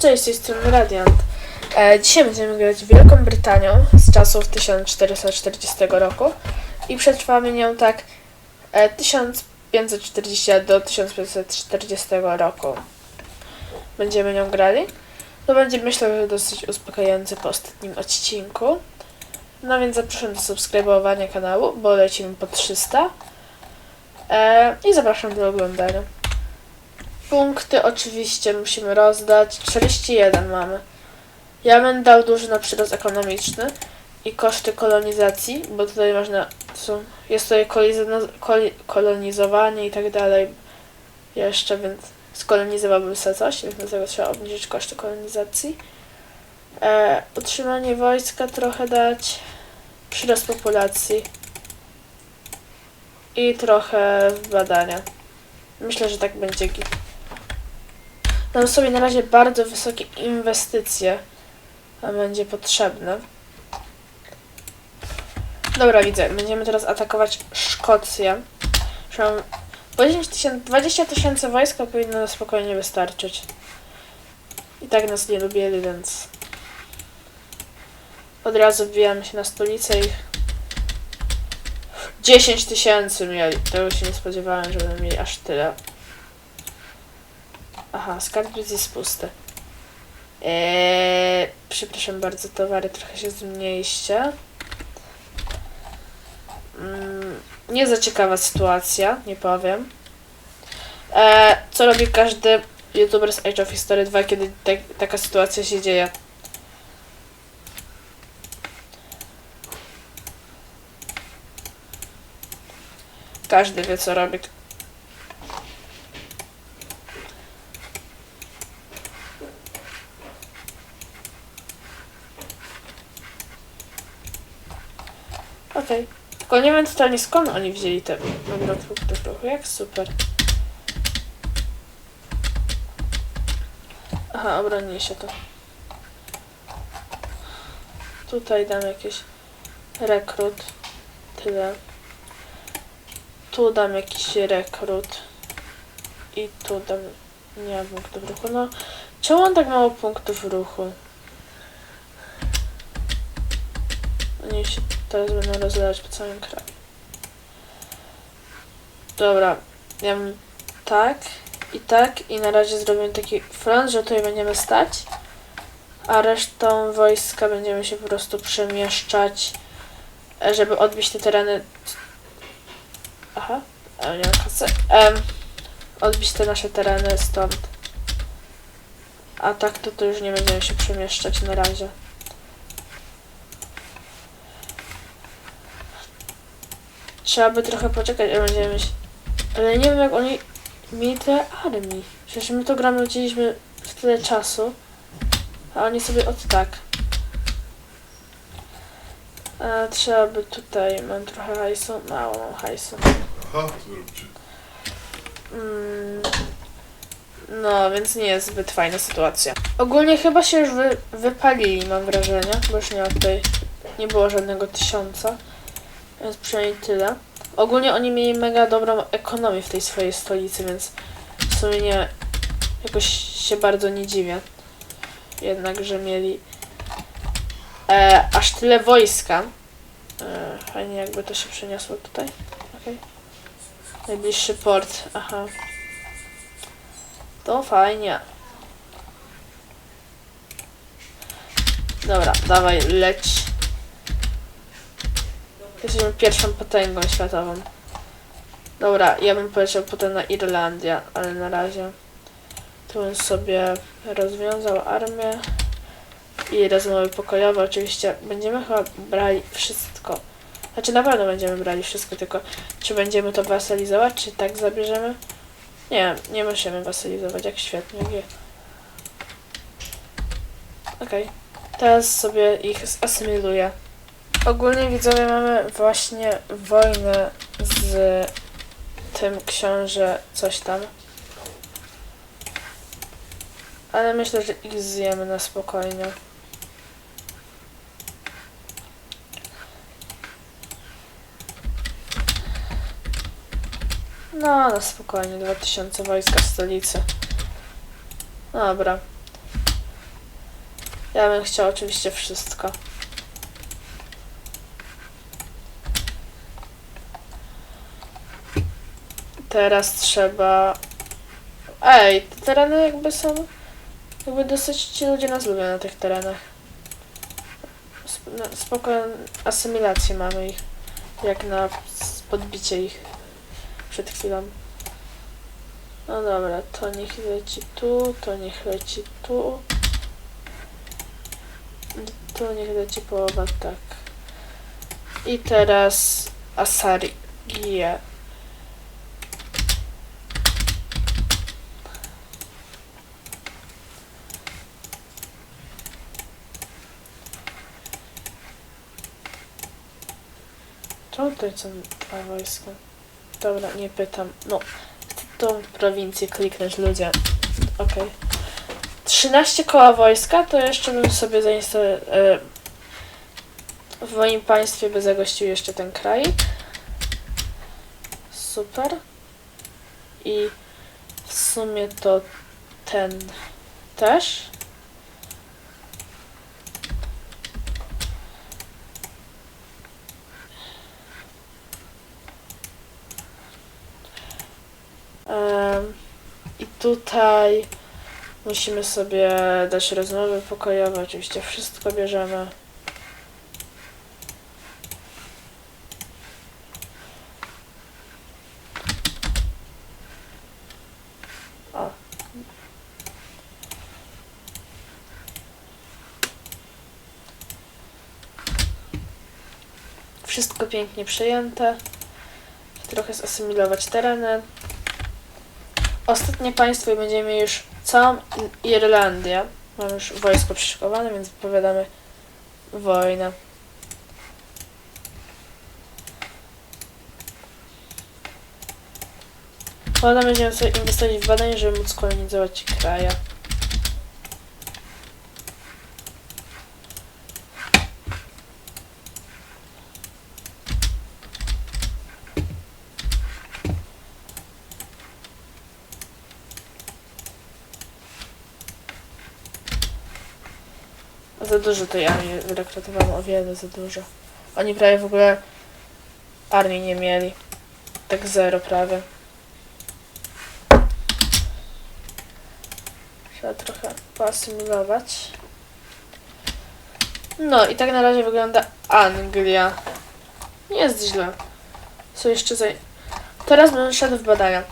Cześć, strony Radiant. E, dzisiaj będziemy grać Wielką Brytanią z czasów 1440 roku i przetrwamy nią tak e, 1540 do 1540 roku. Będziemy nią grali. To będzie myślę, że dosyć uspokajający po ostatnim odcinku. No więc zapraszam do subskrybowania kanału, bo lecimy po 300. E, I zapraszam do oglądania. Punkty oczywiście musimy rozdać. 41 mamy. Ja bym dał duży na przyrost ekonomiczny i koszty kolonizacji, bo tutaj można. Są, jest tutaj kolonizowanie i tak dalej. Jeszcze, więc skolonizowałbym sobie coś, więc dlatego trzeba obniżyć koszty kolonizacji. E, utrzymanie wojska trochę dać. Przyrost populacji. I trochę badania. Myślę, że tak będzie git. Dam sobie na razie bardzo wysokie inwestycje, a będzie potrzebne. Dobra, widzę. Będziemy teraz atakować Szkocję. Że mam po 10 tysięcy, 20 tysięcy wojska powinno na spokojnie wystarczyć. I tak nas nie lubili, więc od razu wbijamy się na stolicę i 10 tysięcy mieli. Tego się nie spodziewałem, że będą mieli aż tyle. Aha, skarbiec jest pusty. Eee, przepraszam bardzo, towary trochę się zmniejście. Mm, nie za ciekawa sytuacja, nie powiem. Eee, co robi każdy youtuber z Age of History 2, kiedy tak, taka sytuacja się dzieje? Każdy wie, co robi. Okej. Tylko nie wiem totalnie skąd oni wzięli te ruchu. Jak super. Aha, obronili się to. Tutaj dam jakieś rekrut. Tyle. Tu dam jakiś rekrut. I tu dam... Nie mam punktów ruchu. No, czemu on tak mało punktów ruchu? Teraz będą rozlewać po całym kraju. Dobra, ja bym tak i tak i na razie zrobimy taki front, że tutaj będziemy stać, a resztą wojska będziemy się po prostu przemieszczać, e, żeby odbić te tereny. Aha, ale nie mam kasy. Em, odbić te nasze tereny stąd. A tak to, to już nie będziemy się przemieszczać na razie. Trzeba by trochę poczekać, a będziemy mieć... Ale nie wiem jak oni mieli tyle armii. Przecież my to gramy udzieliśmy w tyle czasu, a oni sobie od tak. A trzeba by tutaj, mam trochę hajsu, mało mam hajsu. Aha? Mm, no, więc nie jest zbyt fajna sytuacja. Ogólnie chyba się już wy, wypalili, mam wrażenie, bo już nie ma tutaj, nie było żadnego tysiąca, więc przynajmniej tyle. Ogólnie oni mieli mega dobrą ekonomię w tej swojej stolicy, więc w sumie nie, jakoś się bardzo nie dziwię. Jednak, że mieli e, aż tyle wojska. E, fajnie jakby to się przeniosło tutaj. Okej. Najbliższy port, aha. To fajnie. Dobra, dawaj, leć. Jesteśmy pierwszą potęgą światową. Dobra, ja bym poleciał potem na Irlandię, ale na razie tu bym sobie rozwiązał armię i rozmowy pokojowe. Oczywiście będziemy chyba brali wszystko. Znaczy na pewno będziemy brali wszystko, tylko czy będziemy to wasalizować, czy tak zabierzemy? Nie, nie musimy wasalizować, jak świetnie wie. Okej, teraz sobie ich zasymiluję. Ogólnie widzowie mamy właśnie wojnę z tym książę coś tam. Ale myślę, że ich zjemy na spokojnie. No, na spokojnie, 2000 wojska w stolicy. Dobra. Ja bym chciał oczywiście wszystko. Teraz trzeba... Ej, te tereny jakby są... Jakby dosyć ci ludzie nas lubią na tych terenach. No, spoko asymilację mamy ich. Jak na podbicie ich przed chwilą. No dobra, to niech leci tu, to niech leci tu. Tu niech leci połowa tak. I teraz Asarigie. Czemu tutaj są dwa wojska? Dobra, nie pytam. No, tą prowincję kliknąć ludzie. Okej. 13 koła wojska, to jeszcze bym sobie zainstalował. E, w moim państwie by zagościł jeszcze ten kraj. Super. I w sumie to ten też. I tutaj musimy sobie dać rozmowy pokojowe. Oczywiście wszystko bierzemy. Wszystko pięknie przejęte. Trochę zasymilować tereny. Ostatnie państwo i będziemy już całą Irlandię. Mam już wojsko przyszykowane, więc wypowiadamy wojnę. Potem będziemy sobie inwestować w badania, żeby móc kolonizować kraje. Za dużo tej armii wyrekrutowano, o wiele za dużo. Oni prawie w ogóle armii nie mieli. Tak zero prawie. Trzeba trochę poasymilować. No i tak na razie wygląda Anglia. Nie jest źle. Co jeszcze za... Teraz bym szedł w badania.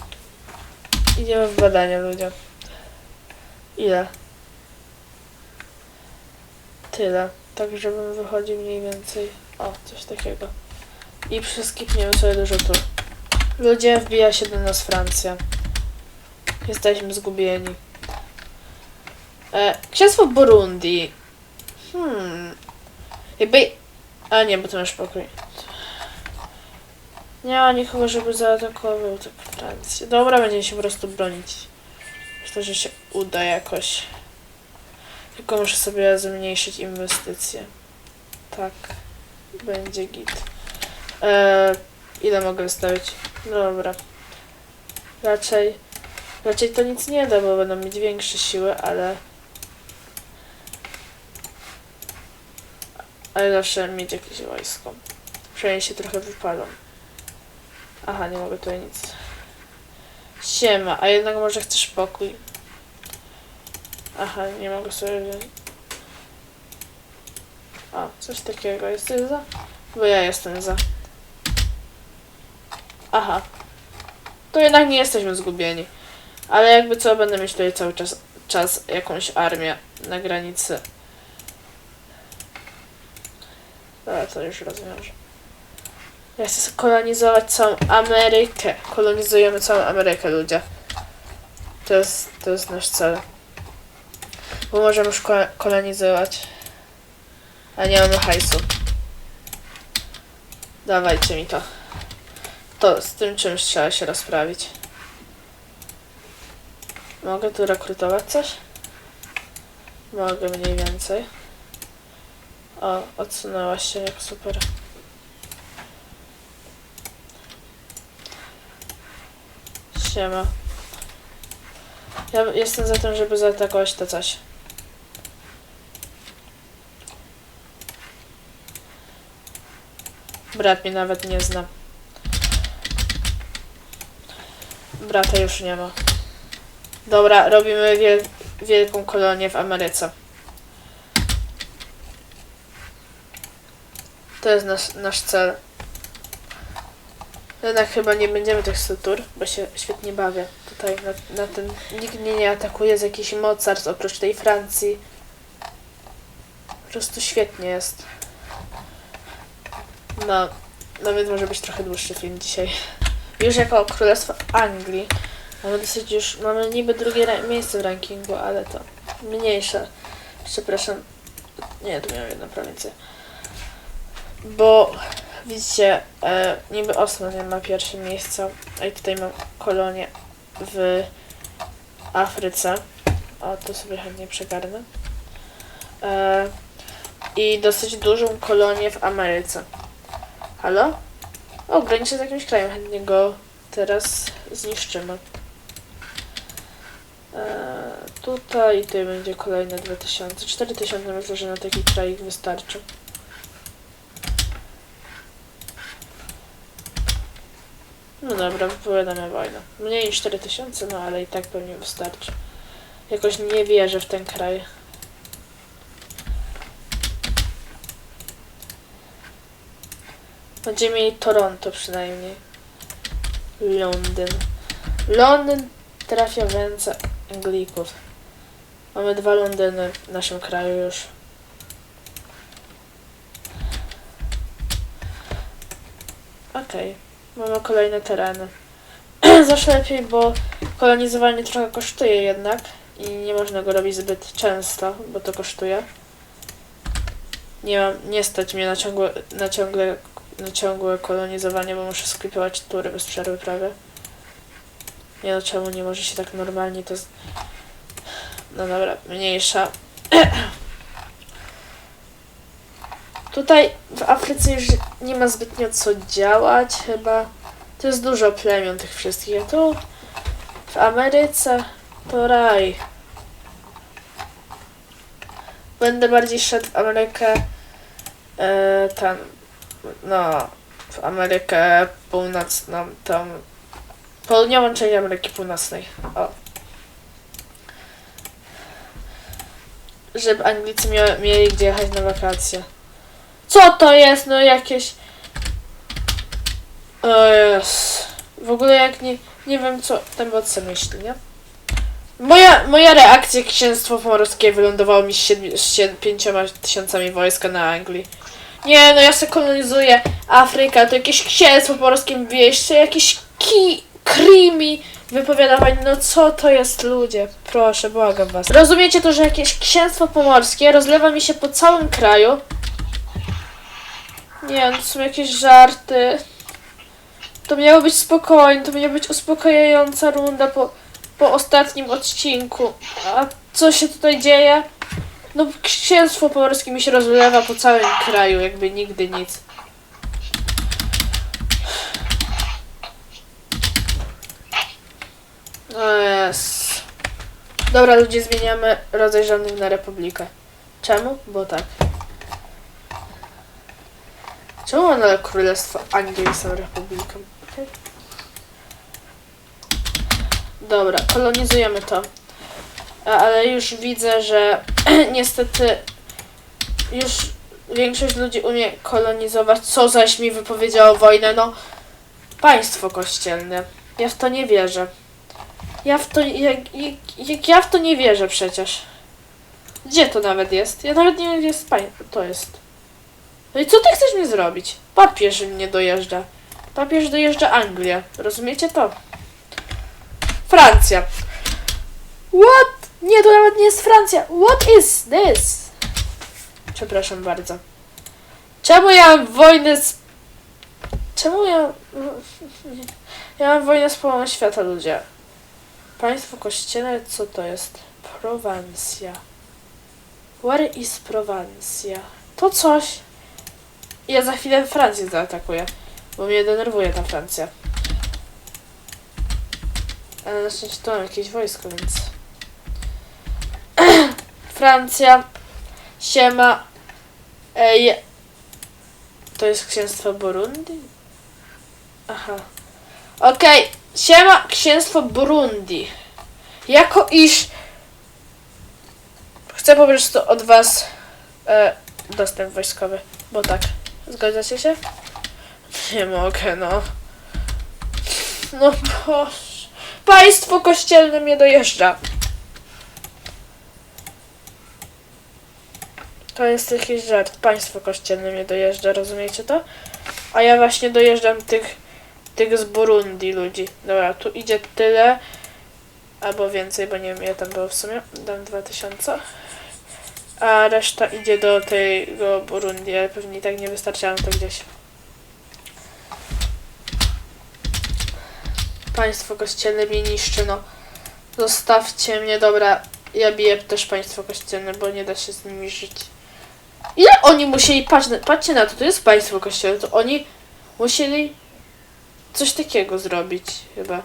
Idziemy w badania, ludzie. Ile? Tyle. Tak, żebym wychodził mniej więcej... O, coś takiego. I przeskipniemy sobie dużo tu. Ludzie, wbija się do nas Francja. Jesteśmy zgubieni. E, księstwo Burundi. Hmm. Jakby... A nie, bo to masz pokój. Nie ma nikogo, żeby zaatakował tę Francję. Dobra, będziemy się po prostu bronić. Myślę, że się uda jakoś. Tylko muszę sobie zmniejszyć inwestycje. Tak. Będzie git. E, ile mogę wystawić? Dobra. Raczej... Raczej to nic nie da, bo będą mieć większe siły, ale... Ale zawsze mieć jakieś wojsko. Przynajmniej się trochę wypalą. Aha, nie mogę tutaj nic. Siema, a jednak może chcesz pokój. Aha, nie mogę sobie wziąć. O, coś takiego. Jesteś za? Bo ja jestem za. Aha. To jednak nie jesteśmy zgubieni. Ale jakby co, będę mieć tutaj cały czas, czas jakąś armię na granicy. Dobra, to już rozwiążę. Ja chcę kolonizować całą Amerykę. Kolonizujemy całą Amerykę, ludzie. To jest, to jest nasz cel. Bo możemy już ko- kolonizować. A nie mamy hajsu. Dawajcie mi to. To z tym czymś trzeba się rozprawić. Mogę tu rekrutować coś? Mogę mniej więcej. O, odsunęłaś się jak super. Siema. Ja jestem za tym, żeby zaatakować to coś. Brat mnie nawet nie zna. Brata już nie ma. Dobra, robimy wiel wielką kolonię w Ameryce. To jest nasz, nasz cel. Jednak chyba nie będziemy tych struktur, bo się świetnie bawię. Tutaj na, na ten nikt mnie nie atakuje z jakiś mocarstw oprócz tej Francji. Po prostu świetnie jest. No, nawet może być trochę dłuższy film dzisiaj. Już jako Królestwo Anglii mamy dosyć już, mamy niby drugie miejsce w rankingu, ale to mniejsze. Przepraszam. Nie, tu miałem jedną prowincję. Bo widzicie, e, niby Osman ma pierwsze miejsce, a i tutaj mam kolonię w Afryce. O, to sobie chętnie przegarnę. E, I dosyć dużą kolonię w Ameryce. Halo? O, graniczy z jakimś krajem, chętnie go teraz zniszczymy. E, tutaj, tutaj będzie kolejne 2000. 4000 myślę, że na taki kraj wystarczy. No dobra, wypowiadamy wojnę. Mniej niż 4000, no ale i tak pewnie wystarczy. Jakoś nie wierzę w ten kraj. Będziemy mieli Toronto przynajmniej. Londyn. Londyn trafia w ręce Anglików. Mamy dwa Londyny w naszym kraju już. Okej, mamy kolejne tereny. Zawsze lepiej, bo kolonizowanie trochę kosztuje jednak i nie można go robić zbyt często, bo to kosztuje. Nie mam, nie stać mnie na ciągłe, na ciągle, na ciągłe kolonizowanie, bo muszę sklepować tury bez przerwy prawie. Nie no, czemu nie może się tak normalnie to... Z... No dobra, mniejsza. Tutaj w Afryce już nie ma zbytnio co działać chyba. To jest dużo plemion tych wszystkich. A tu w Ameryce to raj. Będę bardziej szedł w Amerykę e, tam, no, w Amerykę Północną, tam południową część Ameryki Północnej. O. Żeby Anglicy mia- mieli gdzie jechać na wakacje. Co to jest? No jakieś... O. W ogóle jak nie, nie wiem co ten władca myśli, nie? Moja, moja reakcja księstwo pomorskie wylądowało mi z, siedmi, z pięcioma tysiącami wojska na Anglii. Nie, no ja se kolonizuję Afrykę, to jakieś księstwo pomorskie mi wieście, jakieś ki, krimi wypowiadawanie, no co to jest ludzie? Proszę, błagam was. Rozumiecie to, że jakieś księstwo pomorskie rozlewa mi się po całym kraju? Nie, no to są jakieś żarty. To miało być spokojne, to miała być uspokajająca runda po, po ostatnim odcinku. A co się tutaj dzieje? No, księstwo pomorskie mi się rozlewa po całym kraju, jakby nigdy nic. O jest. Dobra, ludzie, zmieniamy rodzaj rządów na republikę. Czemu? Bo tak. Czemu one Królestwo Anglii są republiką? Okej. Dobra, kolonizujemy to. Ale już widzę, że niestety już większość ludzi umie kolonizować. Co zaś mi wypowiedziało wojnę? No, państwo kościelne. Ja w to nie wierzę. Ja w to, jak, jak, jak ja w to nie wierzę przecież. Gdzie to nawet jest? Ja nawet nie wiem, gdzie jest to jest. No i co ty chcesz mi zrobić? Papież mnie dojeżdża. Papież dojeżdża Anglię. Rozumiecie to? Francja. What? Nie, to nawet nie jest Francja. What is this? Przepraszam bardzo. Czemu ja mam wojnę z... Czemu ja... Ja mam wojnę z połową świata, ludzie. Państwo kościelne, co to jest? Prowansja. Where is Prowansja? To coś. Ja za chwilę Francję zaatakuję, bo mnie denerwuje ta Francja. Ale na szczęście tu mam jakieś wojsko, więc... Francja. Siema. To jest księstwo Burundi? Aha. Okej, siema księstwo Burundi. Jako iż chcę po prostu od was e, dostęp wojskowy, bo tak. Zgadzacie się? Nie mogę, no. No boż. Państwo kościelne mnie dojeżdża. To jest jakiś żart. Państwo kościelne mnie dojeżdża, rozumiecie to? A ja właśnie dojeżdżam tych, tych z Burundi ludzi. Dobra, tu idzie tyle. Albo więcej, bo nie wiem ile tam było w sumie. Dam 2000. A reszta idzie do tego Burundi, ale pewnie i tak nie wystarczają to gdzieś. Państwo kościelne mnie niszczy, no. Zostawcie mnie, dobra. Ja biję też państwo kościelne, bo nie da się z nimi żyć. Ile oni musieli, patrz, patrzcie na to, to jest państwo kościelne, to oni musieli coś takiego zrobić, chyba.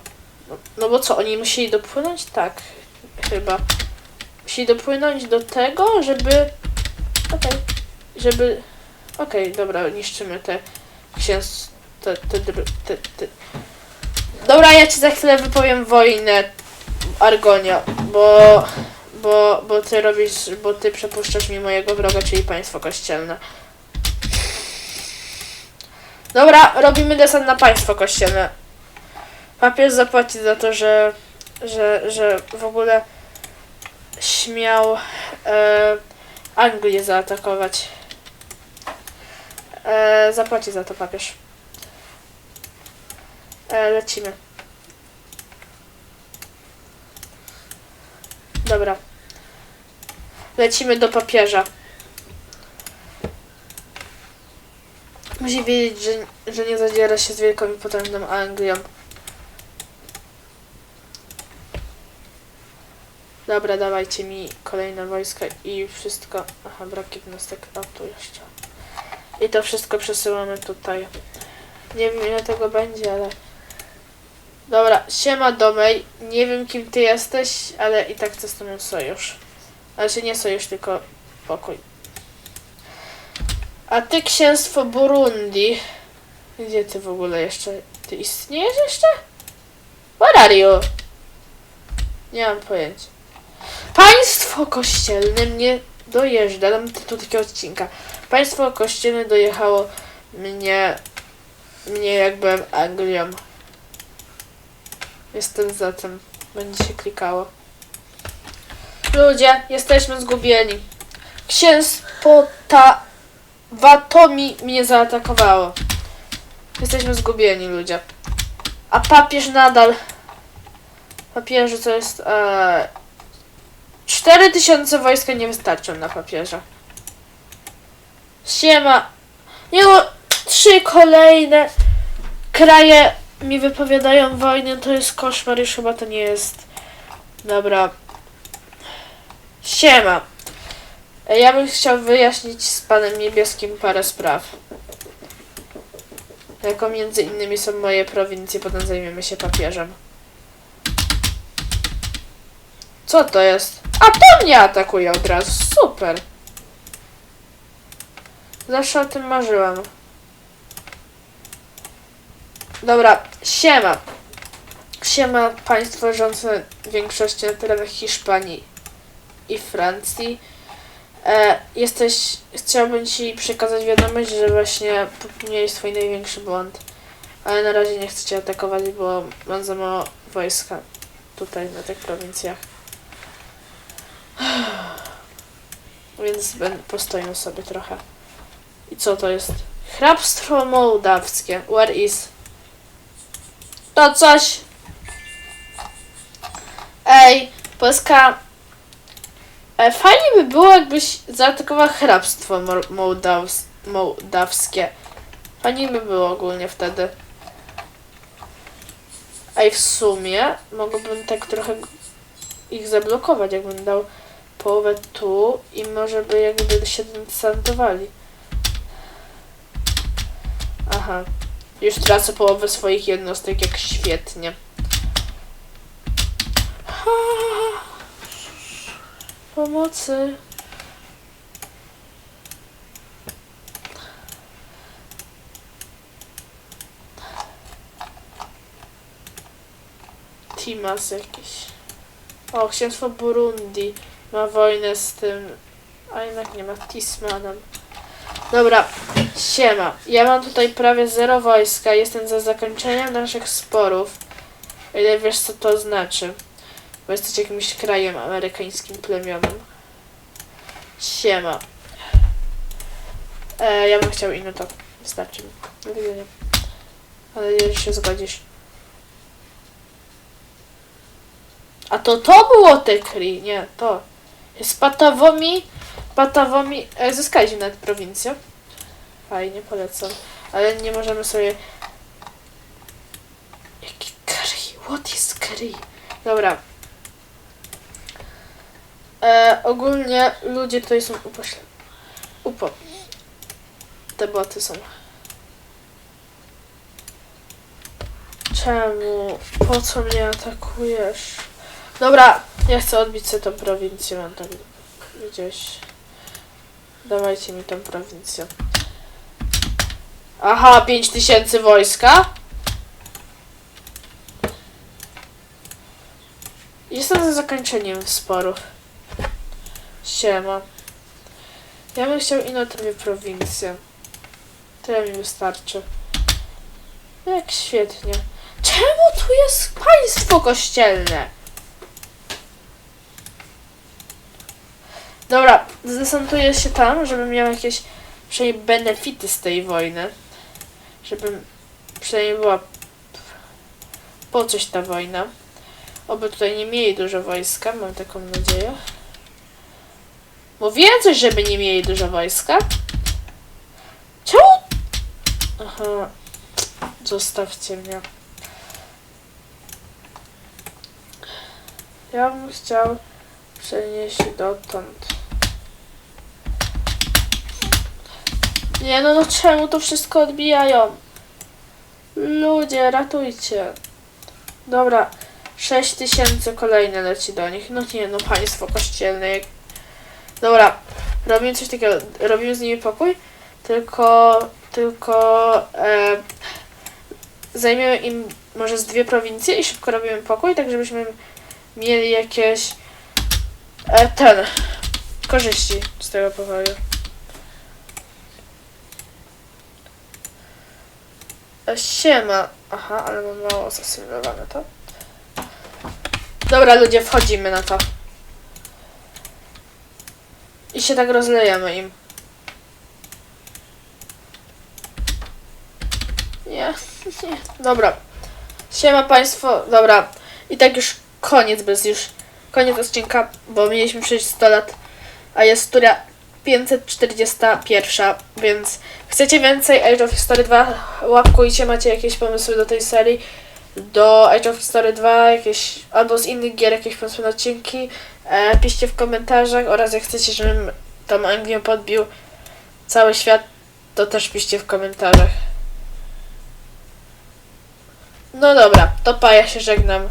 No, no bo co, oni musieli dopłynąć? Tak, chyba. Musieli dopłynąć do tego, żeby... Okej, żeby... Okej, dobra, niszczymy te księs... Te, te, te, te... Dobra, ja ci za chwilę wypowiem wojnę, Argonia, bo... Bo, bo ty robisz, bo ty przepuszczasz mi mojego wroga, czyli państwo kościelne. Dobra, robimy desant na państwo kościelne. Papież zapłaci za to, że, że, że w ogóle śmiał e, Anglię zaatakować. E, zapłaci za to papież. E, lecimy. Dobra. Lecimy do papieża. Musi wiedzieć, że, że nie zadziera się z wielką i potężną Anglią. Dobra, dawajcie mi kolejne wojska i wszystko. Aha, brak jednostek. A tu jeszcze. I to wszystko przesyłamy tutaj. Nie wiem ile tego będzie, ale. Dobra, siema Domej. Nie wiem kim ty jesteś, ale i tak chcę z tobą sojusz. Się nie sojusz, tylko pokój. A ty księstwo Burundi. Gdzie ty w ogóle jeszcze? Ty istniejesz jeszcze? Where are you? Nie mam pojęcia. Państwo kościelne mnie dojeżdża. Dam tytuł takiego odcinka. Państwo kościelne dojechało mnie, mnie jak byłem Anglią. Jestem za tym. Będzie się klikało. Ludzie, jesteśmy zgubieni. Księstwo ta Watomi mnie zaatakowało. Jesteśmy zgubieni, ludzie. A papież nadal. Papieży to jest. E, 4000 wojska nie wystarczą na papieża. Siema. No, trzy kolejne kraje mi wypowiadają wojnę. To jest koszmar, już chyba to nie jest. Dobra. Siema. Ja bym chciał wyjaśnić z panem niebieskim parę spraw. Jako między innymi są moje prowincje, potem zajmiemy się papieżem. Co to jest? A to mnie atakuje od razu. Super. Zawsze o tym marzyłam. Dobra, siema. Siema państwo rządzące większością na terenach Hiszpanii i Francji. E, jesteś, chciałbym Ci przekazać wiadomość, że właśnie popełniłeś swój największy błąd. Ale na razie nie chcę Cię atakować, bo mam za mało wojska tutaj na tych prowincjach. Więc postoję sobie trochę. I co to jest? Hrabstwo mołdawskie. Where is? To coś. Ej, Polska E, Fajnie by było, jakbyś zaatakował hrabstwo mo- mołdaws- mołdawskie. Fajnie by było ogólnie wtedy. Ej, w sumie mogłbym tak trochę ich zablokować, jakbym dał połowę tu i może by jakby się desantowali. Aha. Już tracę połowę swoich jednostek, jak świetnie. Ha. Pomocy. Timas jakiś. O, księstwo Burundi ma wojnę z tym, a jednak nie ma Tismanem. Dobra, siema. Ja mam tutaj prawie zero wojska, jestem za zakończeniem naszych sporów. Ile wiesz, co to znaczy? Bo jesteś jakimś krajem amerykańskim plemionem. Siema. E, ja bym chciał inny to. Wystarczy mi. Ale jeżeli się zgodzisz. A to to było Tekri, nie, to. Jest Patawomi, Patawomi, e, zyskaliśmy nawet prowincję. Fajnie, polecam. Ale nie możemy sobie... Jaki curry? What is curry? Dobra. E, ogólnie ludzie tutaj są upośle... Upo. Te boty są. Czemu? Po co mnie atakujesz? Dobra, ja chcę odbić sobie tą prowincję, mam tam gdzieś. Dawajcie mi tą prowincję. Aha, 5000 wojska? Jestem za zakończeniem sporów. Siema. Ja bym chciał inną tobie prowincję. Tyle mi wystarczy. Jak świetnie. Czemu tu jest państwo kościelne? Dobra, zdesantuję się tam, żebym miał jakieś przynajmniej benefity z tej wojny. Żebym przynajmniej była po coś ta wojna. Oby tutaj nie mieli dużo wojska, mam taką nadzieję. Mówiłem coś, żeby nie mieli dużo wojska? Czemu? Aha. Zostawcie mnie. Ja bym chciał przenieść dotąd. Nie no, no czemu to wszystko odbijają? Ludzie, ratujcie. Dobra, 6 tysięcy kolejne leci do nich. No nie no, państwo kościelne. Dobra, robimy coś takiego, robimy z nimi pokój, tylko, tylko e, zajmiemy im może z dwie prowincje i szybko robimy pokój, tak żebyśmy mieli jakieś e, ten korzyści z tego pokoju. E, Siema. Aha, ale mam mało zasymulowane to. Dobra, ludzie, wchodzimy na to. I się tak rozlejemy im. Nie, nie. Dobra. Siema państwo. Dobra. I tak już koniec bez już. Koniec odcinka, bo mieliśmy przejść 100 lat, a jest tura 541, więc chcecie więcej Age of History 2? Łapkujcie, macie jakieś pomysły do tej serii. Do Age of History 2, jakieś, albo z innych gier jakieś pomysły na odcinki. E, piszcie w komentarzach oraz jak chcecie, żebym tą Anglię podbił cały świat, to też piszcie w komentarzach. No dobra, to pa, ja się żegnam.